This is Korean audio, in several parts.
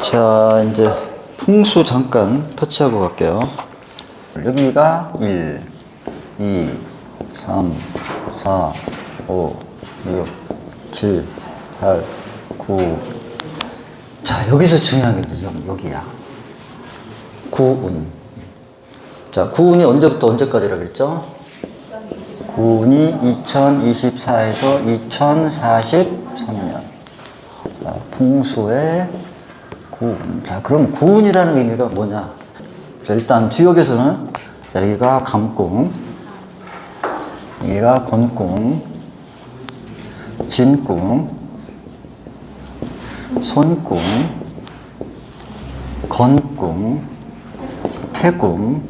자, 이제 풍수 잠깐 터치하고 갈게요. 여기가 1, 2, 3, 4, 5, 6, 7, 8, 9. 자, 여기서 중요한 게 여기, 여기야. 구운. 자, 구운이 언제부터 언제까지라고 그랬죠? 구운이 2024에서 2043년. 자, 풍수의 구운. 자, 그럼 구운이라는 의미가 뭐냐? 자, 일단 주역에서는 자, 여기가 감궁, 여기가 건궁, 진궁, 손궁, 건궁, 태궁,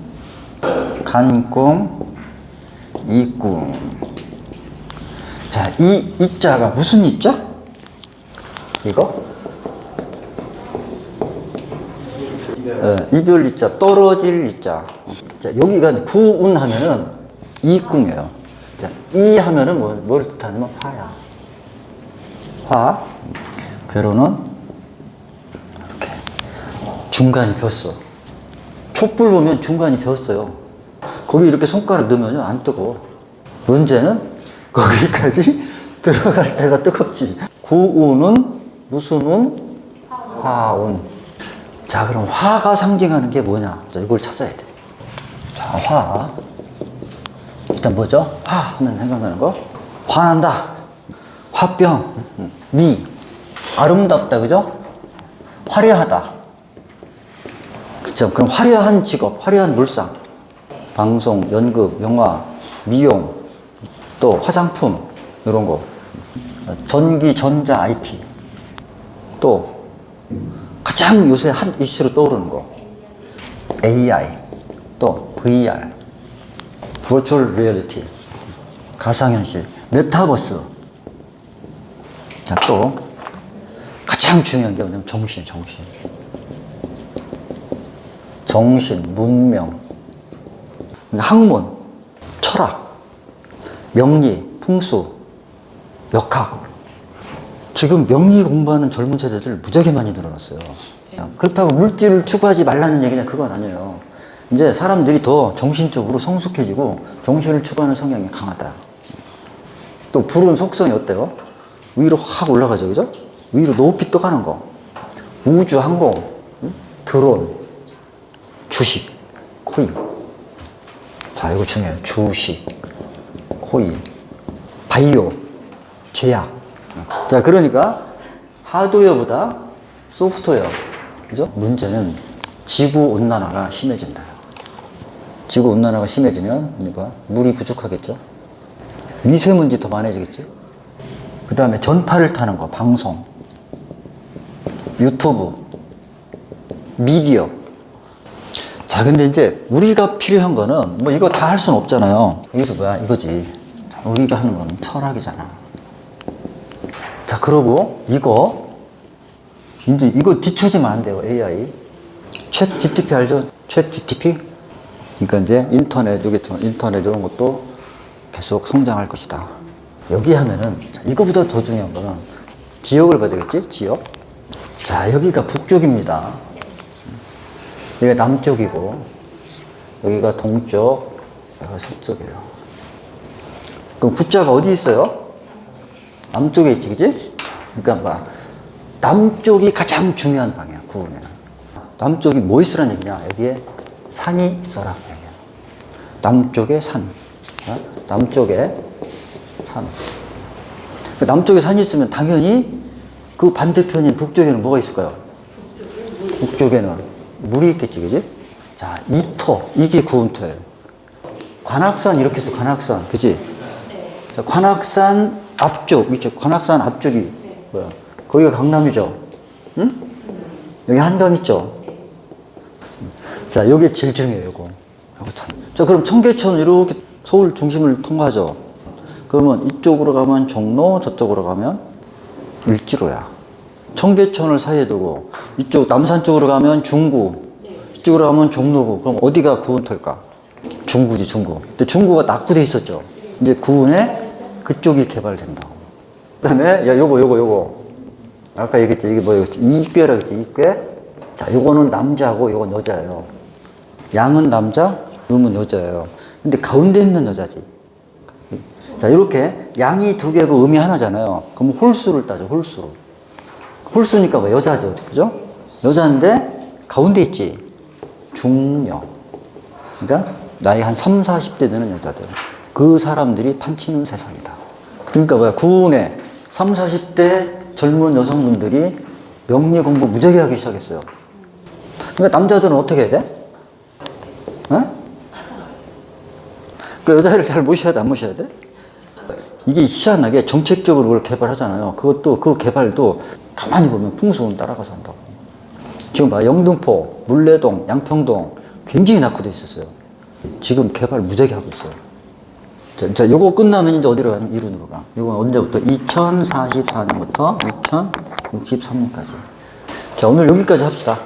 간궁, 이궁. 자, 이 이자가 무슨 이자? 이거? 예, 이별 이자, 떨어질 이자. 자, 여기가 구운 하면은 이궁이에요. 자, 이 하면은 뭐, 뭘 뜻하냐면 화야. 화. 괴로는 이렇게 중간이 비었어. 촛불 보면 중간이 비었어요. 거기 이렇게 손가락 넣으면 안 뜨고. 문제는 거기까지 들어갈 때가 뜨겁지. 구운은 무슨 운? 화운. 자, 그럼 화가 상징하는 게 뭐냐? 자, 이걸 찾아야 돼. 자, 화. 일단 뭐죠? 화 하면 생각나는 거? 화난다. 화병. 미. 아름답다. 그죠? 화려하다. 그쵸? 그럼 화려한 직업, 화려한 물상. 방송, 연극, 영화, 미용, 또 화장품, 이런 거. 전기, 전자, IT. 또 가장 요새 한 이슈로 떠오르는 거. AI, 또 VR, Virtual Reality, 가상현실, 메타버스. 자, 또 가장 중요한 게 뭐냐면 정신, 정신. 정신, 문명, 학문, 철학, 명리, 풍수, 역학. 지금 명리 공부하는 젊은 세대들 무지하게 많이 늘어났어요. 그렇다고 물질을 추구하지 말라는 얘기냐 그건 아니에요. 이제 사람들이 더 정신적으로 성숙해지고 정신을 추구하는 성향이 강하다. 또 불은 속성이 어때요? 위로 확 올라가죠, 그죠? 위로 높이 떠가는 거. 우주 항공, 응? 드론, 주식, 코인. 자, 이거 중요해요. 주식, 코인, 바이오, 제약. 자, 그러니까 하드웨어보다 소프트웨어. 그죠? 문제는 지구 온난화가 심해진다. 지구 온난화가 심해지면 뭐가 물이 부족하겠죠? 미세먼지 더 많아지겠지? 그 다음에 전파를 타는 거, 방송, 유튜브, 미디어. 자, 근데 이제 우리가 필요한 거는 뭐 이거 다 할 수는 없잖아요. 여기서 뭐야? 이거지. 우리가 하는 건 철학이잖아. 자, 그러고 이거 이제 이거 뒤처지면 안 돼요. AI. 챗 GTP 알죠? 챗 GTP? 그러니까 이제 인터넷 여기 인터넷 이런 것도 계속 성장할 것이다. 여기 하면은 자, 이거보다 더 중요한 거는 지역을 봐야 되겠지? 지역. 자, 여기가 북쪽입니다. 여기가 남쪽이고 여기가 동쪽, 여기가 서쪽이에요. 그럼 국자가 어디 있어요? 남쪽에 있지, 그지? 그러니까 봐. 남쪽이 가장 중요한 방향, 구분에는. 남쪽이 뭐 있으란 얘기냐? 여기에 산이 있어라. 얘기야. 남쪽에 산. 어? 남쪽에 산. 그 남쪽에 산이 있으면 당연히 그 반대편인 북쪽에는 뭐가 있을까요? 북쪽에는 물이 있겠지, 그지? 자, 이토. 이게 구운 토예요. 관악산 이렇게 해서 관악산, 그지? 자, 관악산 앞쪽, 있죠? 관악산 앞쪽이 뭐야? 거기가 강남이죠? 응? 여기 한강 있죠? 자, 여기 제일 중요해요, 요거. 요거 참. 자, 그럼 청계천 이렇게 서울 중심을 통과하죠? 그러면 이쪽으로 가면 종로, 저쪽으로 가면 일지로야. 청계천을 사이에 두고 이쪽 남산 쪽으로 가면 중구, 이쪽으로 가면 종로구. 그럼 어디가 구운터일까? 중구지, 중구. 근데 중구가 낙후돼 있었죠. 이제 구운에 그쪽이 개발된다고. 그 다음에 야 요거 요거 요거 아까 얘기했지 이게 뭐였지 이꾀라고 했지 이꾀 자 요거는 남자고 요건 여자예요 양은 남자 음은 여자예요 근데 가운데 있는 여자지 자 이렇게 양이 두 개고 음이 하나잖아요 그럼 홀수를 따져 홀수로 홀수니까 뭐 여자죠. 그죠? 여자인데 가운데 있지. 중녀. 그러니까 나이 한 3, 40대 되는 여자들. 그 사람들이 판치는 세상이다. 그러니까 뭐야? 구운에 3, 40대 젊은 여성분들이 명리 공부 무지하게 하기 시작했어요. 그러니까 남자들은 어떻게 해야 돼? 어? 그 여자를 잘 모셔야 돼, 안 모셔야 돼? 이게 희한하게 정책적으로 그걸 개발하잖아요. 그것도, 그 개발도 가만히 보면 풍속은 따라가서 한다고. 지금 봐, 영등포, 물레동, 양평동 굉장히 낙후돼 있었어요. 지금 개발 무지하게 하고 있어요. 자, 자, 요거 끝나면 이제 어디로 가냐? 이run으로 가. 요건 언제부터? 2044년부터 2063년까지. 자, 오늘 여기까지 합시다.